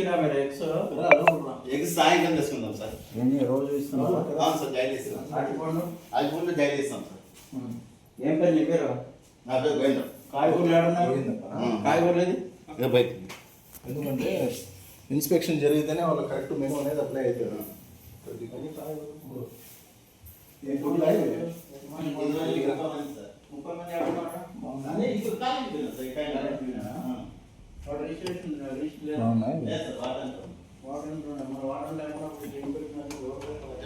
Eggs మీరు eggs. Egg సాయంత్రం తీసుకుందాం సార్. ఎన్ని? రోజు ఇస్తున్నారు అవును సార్ డైలీ ఇస్తాం అరటిపండు ఫుల్ డైలీ ఇస్తాం సార్. ఏం పేరు నీ పేరు? నా పేరు గోవిందం కాయగూరలు గోవిందప్ప. కాయగూరలు ఇది బయట ఎందుకంటే ఇన్స్పెక్షన్ జరిగితేనే వాళ్ళకి కరెక్ట్ మెనూ అనేది అప్లై అవుతుంది? ముప్పై మంది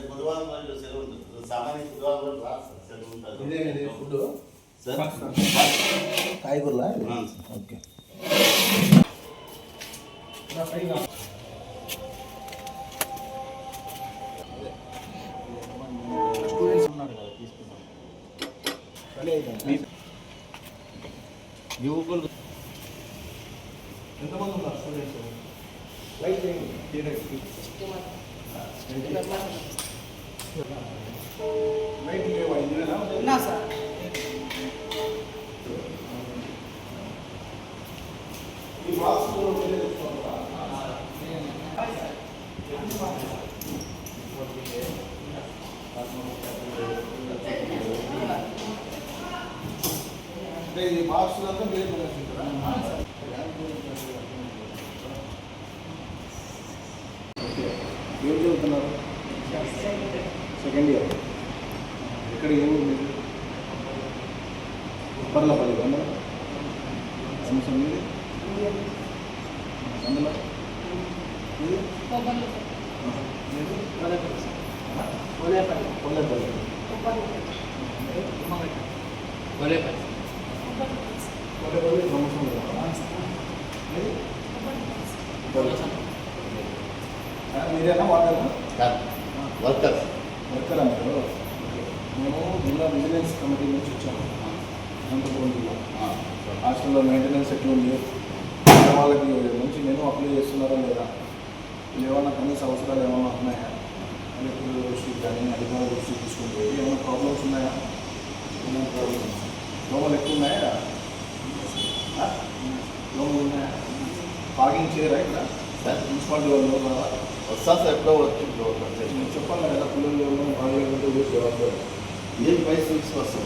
బుధవారం రోజు సెలవు ఉంటుంది. సామాన్య బుధవారం రోజు సెలవు ఉంటుంది. ఇదే ఇది ఫుడ్ సార్? కాయగూరలా. ఓకే. స్టూడెంట్స్ ఉన్నారు కదా తీసుకున్నాం. యువకులు ఎంతమంది ఉన్నారు స్టూడెంట్స్ లైట్. లైట్ లేవా? ఉన్నా సార్ ఈ బాక్స్లో ఈ అంతా మీరే కొనేసుకుంటారా? ఓకే. ఏం చదువుతున్నారు సెకండ్ ఇయర్ ఎక్కడ ఏ ఊరు మీది పర్లపల్లి వందల? సంవత్సరం మీది? వందల? కొల్లేపల్లి కొల్లేపల్లి సంవత్సరం మీది ఆ, మీరేనా వాడారా కాదు. వర్కర్ వర్కర్ అన్నారు మేము జిల్లా విజిలెన్స్ కమిటీ నుంచి వచ్చాము. అనంతపురం జిల్లా. హాస్టల్లో మెయింటెనెన్స్ ఎట్లుంది? వాళ్ళకి మంచి మెనూ అప్లై చేస్తున్నారా లేదా? ఏమైనా కనీస అవసరాలు ఏమైనా ఉన్నాయా? కలెక్టర్ దృష్టికి కానీ అధికారుల దృష్టికి తీసుకుంటే ఏమైనా ప్రాబ్లమ్స్ ఉన్నాయా? ఏమైనా ప్రాబ్లమ్స్ దోమలు ఎక్కువ ఉన్నాయా? దోమలు ఉన్నాయా? పాగింగ్ చేయరా ఇక్కడ? సార్. మున్సిపాలిటీ వాళ్ళు? వస్తాను సార్ ఎప్పుడో వచ్చి చెప్పాలి కదా పిల్లలు ఊరికి జవాబారు ఏం వయసు ఫిక్స్ వస్తాం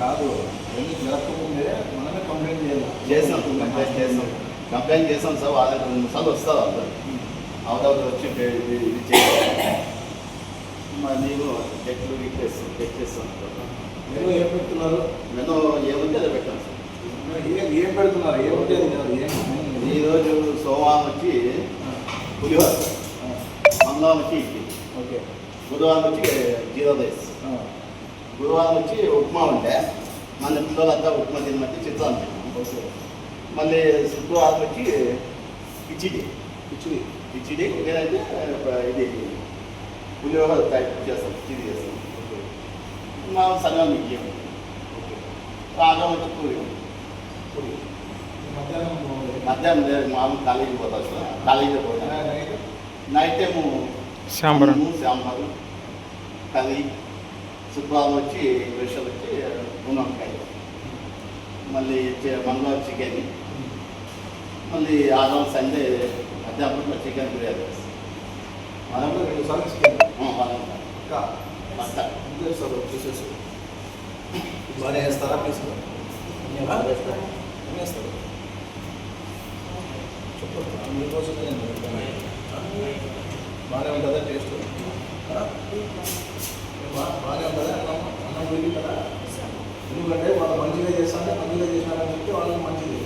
కాదు. ఎన్ని జరగకముందే మనమే కంప్లైంట్ చేయాలి. చేసాం కంప్లైంట్ చేసాం కంప్లైంట్ చేసాం సార్ వాళ్ళకి రెండు సార్లు వస్తారు అందరు అవతల వచ్చి ఇది చేయాలి. మరి నేను చెట్లు ఇచ్చేస్తాం చెక్ చేస్తాం. నేను ఏం పెడుతున్నారు? నేను ఏముంది అదే పెట్టాను సార్. ఏం ఏం పెడుతున్నారు? ఏముంటే ఈరోజు సోమవారం వచ్చి పులిహోర ఆ, మంగళవారం వచ్చి ఇడ్లీ. ఓకే. బుధవారం వచ్చి జీరో రైస్. గురువారం వచ్చి ఉప్మా ఉండే మన పిల్లలంతా ఉప్మా తినమంటే చిత్రాలు తిన్నాం ఓకే. మళ్ళీ శుక్రవారం వచ్చి కిచిడి కిచిడి కిచిడి లేదంటే ఇది పులిహోర టైప్ చేస్తాం కిచిడి చేస్తాం. మా సంఘం బియ్యం రాగం వచ్చి పూరి పూరి. మధ్యాహ్నం మధ్యాహ్నం లేదు మామూలు కాలేజీకి పోతాం సార్ కాలేజీకి ఆ, పోతాం నైట్ ఏమో సాంబార్. సాంబారు కర్రీ శుక్రవారం వచ్చి స్పెషల్ వచ్చి మునక్కాయ మళ్ళీ మంగళవారం చికెన్. మళ్ళీ ఆదివారం సండే మధ్యాహ్నం చికెన్ బిర్యానీ. రెండు సార్లు చికెన్. మనం వచ్చేసేసి వేస్తారా బాగా వేస్తారు? చెప్పండి. బాగానే ఉంటుందా టేస్ట్? బాగా కదా అన్నం అన్నం వెళ్ళి కదా ఎందుకంటే వాళ్ళు మంచిగా చేస్తారంటే మంచిగా చేసినారని చెప్పి వాళ్ళకి మంచిది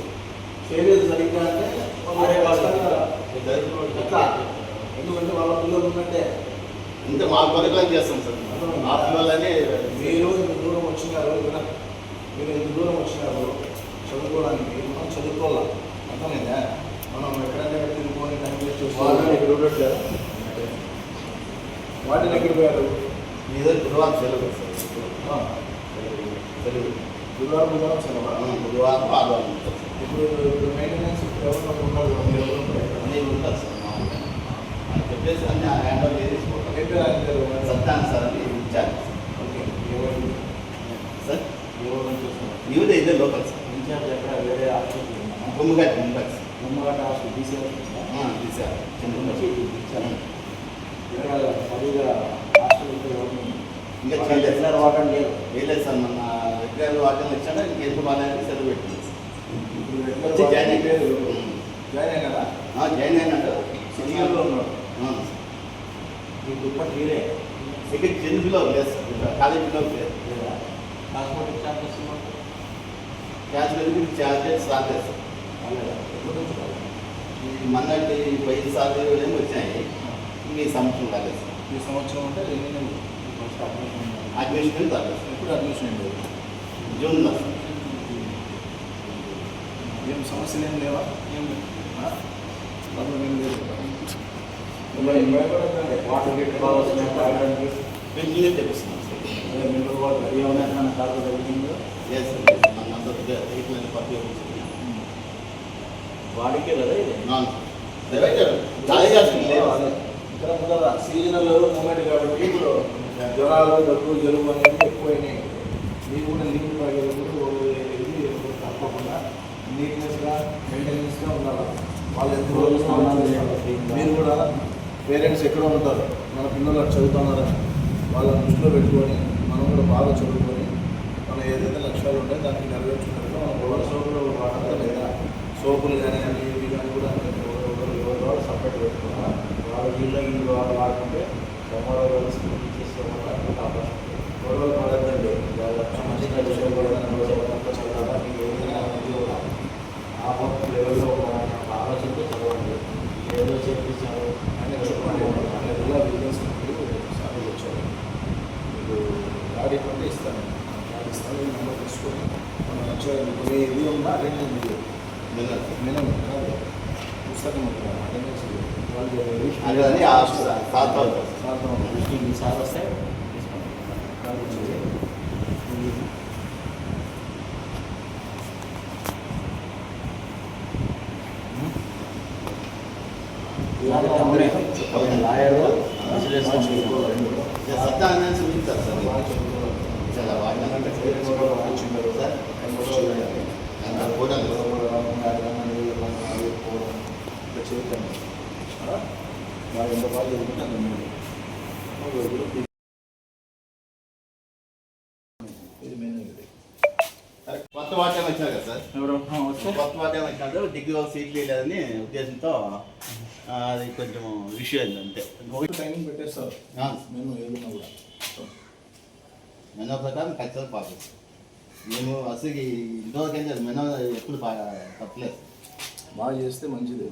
చేయలేదు సరిగ్గా అంటే వాళ్ళు ఎందుకంటే వాళ్ళ పిల్లలు ఉన్నట్టే ఇంత మా కొరకు చేస్తాం సార్ మా పిల్లలని మీరు ఇంత దూరం వచ్చినారు ఇక్కడ మీరు ఇంత దూరం వచ్చినారు చదువుకోవడానికి మనం చదువుకోవాలి అర్థమైందా మనం ఎక్కడైనా తిరుగుకొని టైం వాళ్ళని ఎక్కడ వాటిని ఎక్కడ పోయారు దగ్గర గురువారం సెలవు. ఆ, సెలవు. గురువారం బుధవారం సెలవా? ఆ, గురువారం ఆదివారం. ఇప్పుడు ఇప్పుడు మెయింటెనెన్స్. నేను ఉంటాను సార్ మామూలుగా. చెప్పేసి అన్ని హ్యాండ్ ఓవర్ చేసేసుకోవటం ఏం పేరు ఆయన పేరు? సత్యాన్ సార్ అని ఓకే. ఎవరు? సార్? ఇవిడే ఇదే లోకల్ సార్. ఇన్ఛార్జ్ ఎక్కడ? వేరే ఉందా? గుమ్మగారి గుమ్మగారి సార్. హాస్పిటల్కి ఎవరిని ఇంకా. రెగ్యులర్ లేదు. వేయలేదు సార్ మన రెగ్యులర్ వాటిని వచ్చాక ఇంకెందుకు బాగాలేదు సెలవు పెట్టింది. వచ్చి జాయిన్ అయ్యారు. జాయిన్ అయ్యారా? జాయిన్ అయినాడు సిటీలో ఉన్నాడు. ఈ దుప్పటి తీరే ఇక్కడ జెన్లో లేదు సార్. కాలేజీలో లేదు. హాస్పిటల్ ఛార్జెస్ క్యాష్ వెళ్ళి చార్జెస్ రాలేదు? సార్ మొన్నటి సార్లు ఏమో వచ్చినాయి. ఇంక ఈ సంవత్సరం రాలేదు సార్. ఈ సంవత్సరం అంటే అడ్మిషన్ సార్ ఎప్పుడు అడ్మిషన్ అయింది జూన్లో ఏం సమస్యలు ఏం లేవా? ఆ? ప్రాబ్లం ఏం లేదు. వాటర్ గిట్ కావాల్సిన క్లియర్ తెప్పిస్తున్నాం మినరల్ వాటర్ ఏమైనా ఎక్కడైనా కాదు తగ్గిందో ఎస్ సార్ మన వాడికే కదా ఇది? నాన్ లేదు అదే. ఇక్కడ సీజనల్ మూమెంట్ కాబట్టి ఇప్పుడు జ్వరాలు దగ్గు జలుబు అనేది ఎక్కువైనాయి. మీరు కూడా నీటి తాగేటప్పుడు ఇది తప్పకుండా నీట్నెస్గా మెయింటెనెన్స్గా ఉండాలి. వాళ్ళు ఎంత రోజులు స్నానాలు మీరు కూడా పేరెంట్స్ ఎక్కడో ఉంటారు. మన పిల్లలు అటు చదువుతున్నారని వాళ్ళని దృష్టిలో పెట్టుకొని మనం కూడా బాగా చదువుకొని మన ఏదైతే లక్ష్యాలు ఉంటాయో దానికి నెరవేర్చుకున్నట్టు మనం ఎవరి సోపులు వాడాలి లేదా? సోపులు కానీ అవి ఇవి కానీ కూడా ఎవరు ఎవరు సపరేట్ పెట్టుకున్నారు? వాళ్ళ వీళ్ళ వాళ్ళు వాడుకుంటే సోమవారం రోజు స్కూల్ చేసే గొడవలు పడద్దండి వాళ్ళ మంచిగా విషయాలు కూడా మీకు ఏదైనా అనేది ఆ మొత్తం లెవెల్లో ఒక చదవండి ఏదో చేపించారు అని చెప్పండి. బిజినెస్ సార్లు వచ్చారు. మీకు గాడి పంటే ఇస్తాను. గాడి ఇస్తాను. నెంబర్ తీసుకొని మనం వచ్చే మీ ఇది ఉందా. రెండు మినిమం కాదు పుస్తకం ఉంటుంది అటెండెన్స్ అది అది ఆ సార్ ఈ సార్ వస్తే లాయర్ సత్యాన్ని చూపించారు సార్ చాలా వాడినంటే సార్ అంత కూడా లేదు. బాగా ఎంత బాగా చదువుకుంటే అంత మేలు. ఇది మెయిన్ ఇది కొత్త వాటర్ వచ్చినారు కదా సార్? ఎవరు? వస్తే కొత్త వాటర్ వచ్చినారు డిగ్రీ వాళ్ళు సీట్లు లేదని ఉద్దేశంతో అది కొంచెం ఇష్యూ అయింది అంతే. ఒకటి టైమింగ్ పెట్టేస్తారు ఆ. మేము ఏదున్నా కూడా మెనో ప్రకారం ఖచ్చితంగా పాస్ మేము అసలు ఇంతవరకు మెనో ఎప్పుడు పా- తప్పలేదు. బాగా చేస్తే మంచిది.